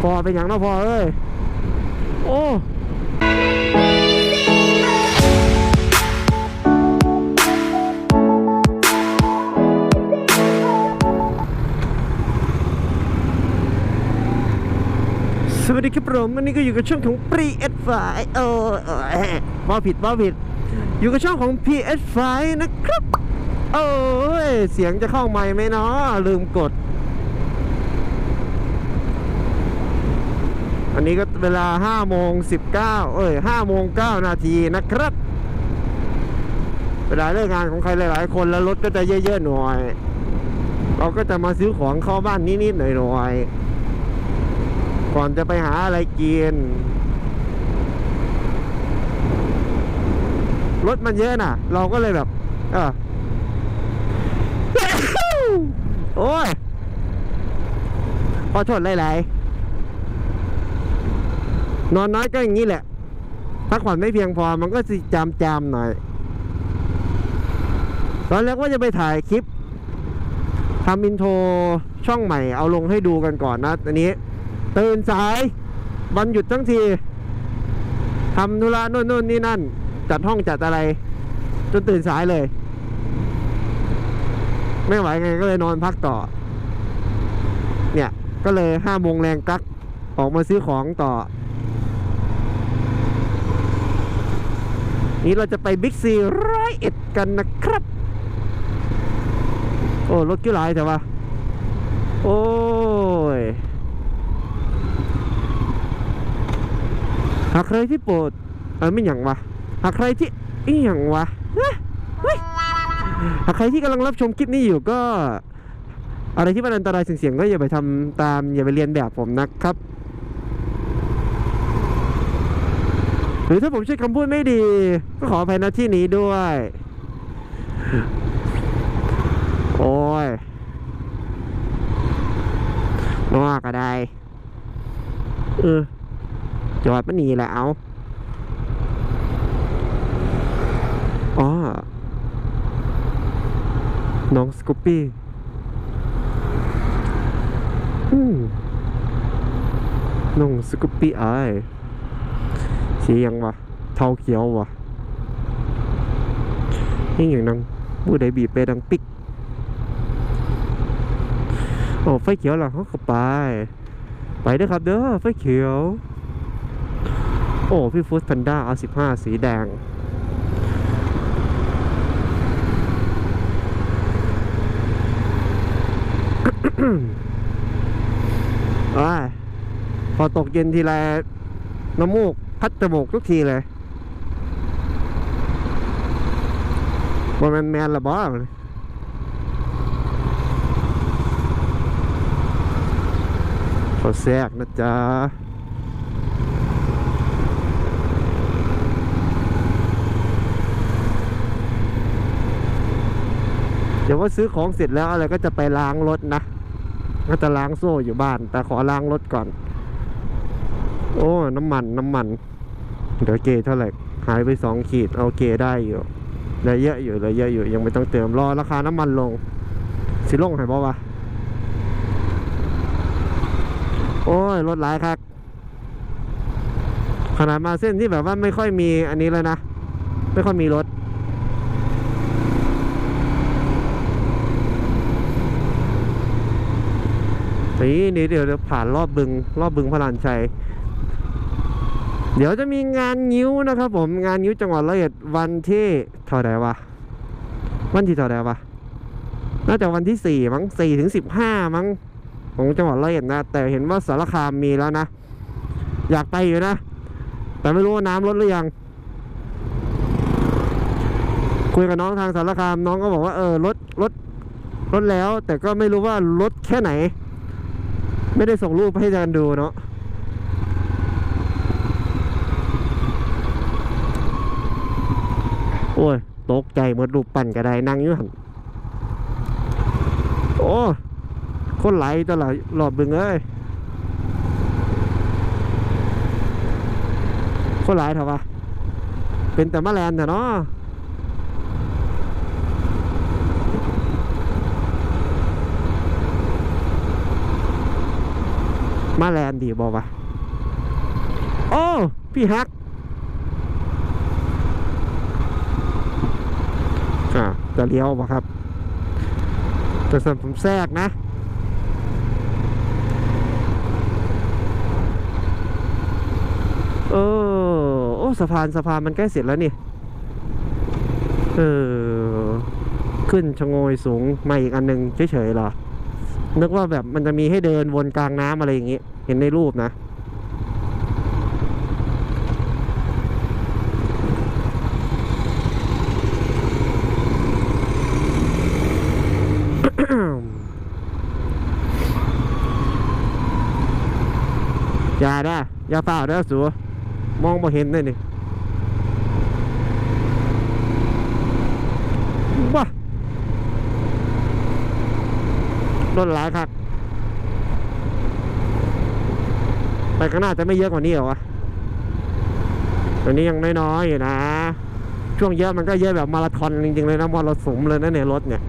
พอเป็นอย่างเนาะพอเอ้ย โอ้สวัสดีครับผมวันนี้ก็อยู่กับช่องของ p r e s ไฟเออเออว่าผิดว่าผิด อยู่กับช่องของ PS ไฟนะครับโอ้ยเสียงจะเข้าไมค์ไหมเนาะลืมกด อันนี้ก็เวลา5โมง19 เอ้ย5โมง9นาทีนะครับ เวลาเลิกงานของใครหลาย ๆ คนแล้วรถก็จะเยอะ ๆ หน่อย เราก็จะมาซื้อของเข้าบ้านนิด ๆ หน่อย ๆ ก่อนจะไปหาอะไรกิน รถมันเยอะน่ะ เราก็เลยแบบ เออโอ้ยขอโทษหลาย ๆ นอนน้อยก็อย่างนี้แหละพักผ่อนไม่เพียงพอมันก็สิจามจามหน่อย ตอนแรกว่าจะไปถ่ายคลิปทำอินโทรช่องใหม่เอาลงให้ดูกันก่อนนะอันนี้ ตื่นสายวันหยุดทั้งทีทำธุระโน่นโน่นนี่นั่น จัดห้องจัดอะไร จนตื่นสายเลย ไม่ไหวไงก็เลยนอนพักต่อ เนี่ย ก็เลยห้าโมงแรงกักออกมาซื้อของต่อ นี้เราจะไปบิ๊กซีร้อยเอ็ดกันนะครับ โอ้ รถกี่หลายแต่ว่า โอ้ยหากใครที่โปรดเออไม่หยังวะหากใครที่อีหยังวะหากใครที่กำลังรับชมคลิปนี้อยู่ก็ อะไรที่มันอันตรายเสี่ยงๆก็อย่าไปทำตามอย่าไปเรียนแบบผมนะครับ หรือถ้าผมใช้คำพูดไม่ดี ก็ขออภัยณที่นี้ด้วย โอ้ยนอกก็ได้เออจอดมันหนีและเอาอ๋อน้องสกูปปี้อืมน้องสกูปปี้ไอ สียังวะเทาเขียววะนี่อย่างนั้งมือใดบีบไปดังปิ๊กโอ้ไฟเขียวหลังเขาก็ไป ไปเด้อครับเด้อไฟเขียว โอ้พี่ฟูดแพนด้าเอาสิบห้าสีแดงอ้าพอตกเย็นทีไรน้ำมูก พัดจมูกทุกทีเลยว่ามันแมนละบ้าขอแทรกนะจ๊ะเดี๋ยวว่าซื้อของเสร็จแล้วอะไรก็จะไปล้างรถนะ ก็จะล้างโซ่อยู่บ้าน แต่ขอล้างรถก่อน โอ้ น้ำมัน น้ำมัน เดี๋ยวเกเท่าไหร่ หายไปสองขีด เอาเกได้อยู่เหลือเยอะอยู่เหลือเยอะอยู่ ยังไม่ต้องเติม รอราคาน้ำมันลง สิลงให้บ่วะ โอ้ย รถหลายครับ ขนาดมาเส้นที่แบบว่าไม่ค่อยมีอันนี้เลยนะ ไม่ค่อยมีรถนี่นี่เดี๋ยวเดี๋ยวผ่านรอบบึง รอบบึงพระลานชัย เดี๋ยวจะมีงานงิ้วนะครับผมงานงิ้วจังหวัดร้อยเอ็ดวันที่เท่าไหร่วะวันที่เท่าไหร่วะน่าจะวันที่สี่มั้งสี่ถึงสิบห้ามั้งของจังหวัดร้อยเอ็ดนะ แต่เห็นว่าสารคามมีแล้วนะ อยากไปอยู่นะ แต่ไม่รู้ว่าน้ำลดหรือยัง คุยกับน้องทางสารคามน้องก็บอกว่าเออลดลดลดแล้ว แต่ก็ไม่รู้ว่าลดแค่ไหน ไม่ได้ส่งรูปให้อาจารย์ดูเนาะ อ้ยตกใจหมดรูปปั่นกระไดนั่งอยู่หันโอ้คนไหลตลอดรอบบึงเอ้ยคนไหลเถอะวะเป็นแต่แมลงเถอะเนาะมาแลนด์ดีบอกว่า โอ้ พี่ฮัก อ่า จะเลี้ยวป่ะครับ แต่ส่วนผมแทรกนะ เออ โอ้สะพานสะพานมันใกล้เสร็จแล้วนี่ เออ ขึ้นชะโงยสูงมาอีกอันหนึ่งเฉยๆเหรอ นึกว่าแบบมันจะมีให้เดินวนกลางน้ำอะไรอย่างงี้ เห็นในรูปนะ อย่าได้อย่าเปล่าเด้อสูมองบ่เห็นเลยนี่ว้ารถหลายครับไปข้างหน้าจะไม่เยอะกว่านี้เหรอวะตัวนี้ยังน้อยๆอยู่นะ ช่วงเยอะมันก็เยอะแบบมาราธอนจริงๆเลยนะมรสุมเลยนะในรถเนี่ย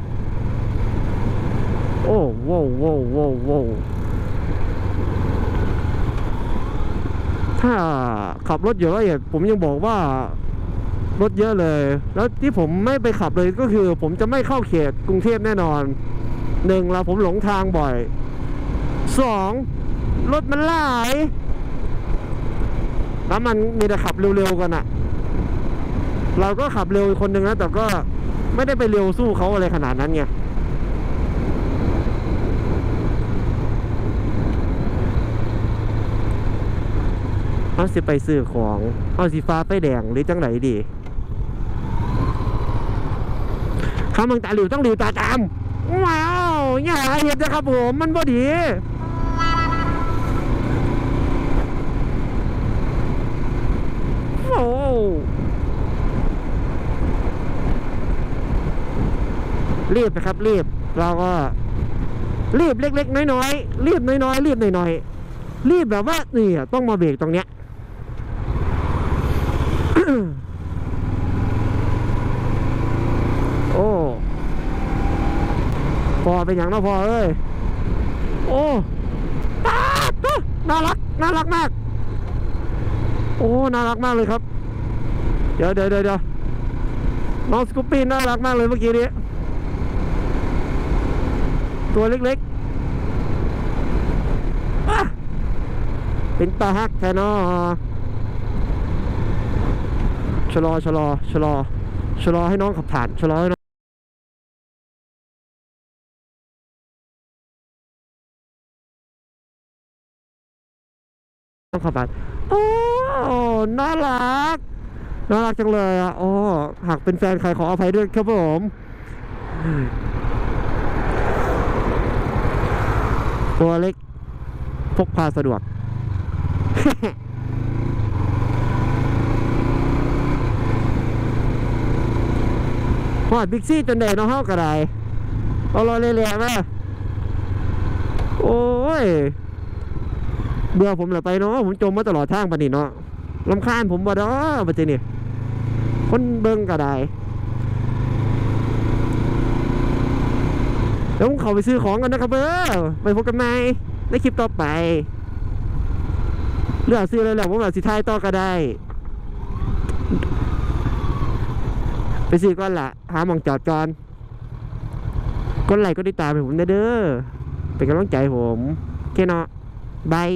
โอ้โว้โว้โว้โว้ ถ้าขับรถเยอะละเอียดผมยังบอกว่ารถเยอะเลย แล้วที่ผมไม่ไปขับเลยก็คือ ผมจะไม่เข้าเขตกรุงเทพแน่นอนหนึ่งเราผมหลงทางบ่อยสองรถมันหลายแล้วมันมีแต่ขับเร็วๆกันอะเราก็ขับเร็วคนหนึ่งนะแต่ก็ไม่ได้ไปเร็วสู้เขาอะไรขนาดนั้นไง เขาสิไปซื้อของเขาสิฟ้าไฟแดงหรือจังไหนดีเขามังตาหลิวต้องหลิวตาตามว้าวอย่าเห็นนะครับผมมันบ่ดีโอ้รีบนะครับรีบเราก็รีบเล็ก ๆ น้อยๆรีบน้อยๆรีบหน่อยๆรีบแบบว่านี่ต้องมาเบรกตรงเนี้ย โอ้พอเป็นอย่างนะพอเอ้ย โอ้ตาดน่ารัก น่ารักมาก โอ้ น่ารักมากเลยครับ เดี๋ยวเดี๋ยวเดี๋ยวน้องสกูปปี้น่ารักมากเลยเมื่อกี้นี้ ตัวเล็กๆ เป็นตาฮักแทนอ ชะลอชะลอชะลอชะลอให้น้องขับผ่านชะลอให้น้องขับผ่านโอ้น่ารัก น่ารักจังเลยอะโอ้หากเป็นแฟนใครขออภัยด้วยครับผมตัวเล็กพกพาสะดวก หอดบิ๊กซี่จนแดดน้องเฮากระไดเอารอเละๆมาโอ้ย เบื่อผมเหรอไปเนาะผมจมมาตลอดทางปะนี่เนาะลำคาญผมบ่ดอปะจีนี่คนเบิ่งกระไดแล้วผมเขาไปซื้อของกันนะครับเบออไปพบกันใหม่ในคลิปต่อไปเลือกซื้ออะไรแล้วผมแบบสิทายต่อก็ได้ ไปซื้อก่อนละหามองจอดก่อนก็ไลก็ได้ตามให้ผมเด้อเป็นกำลังใจผม แคเนาะบาย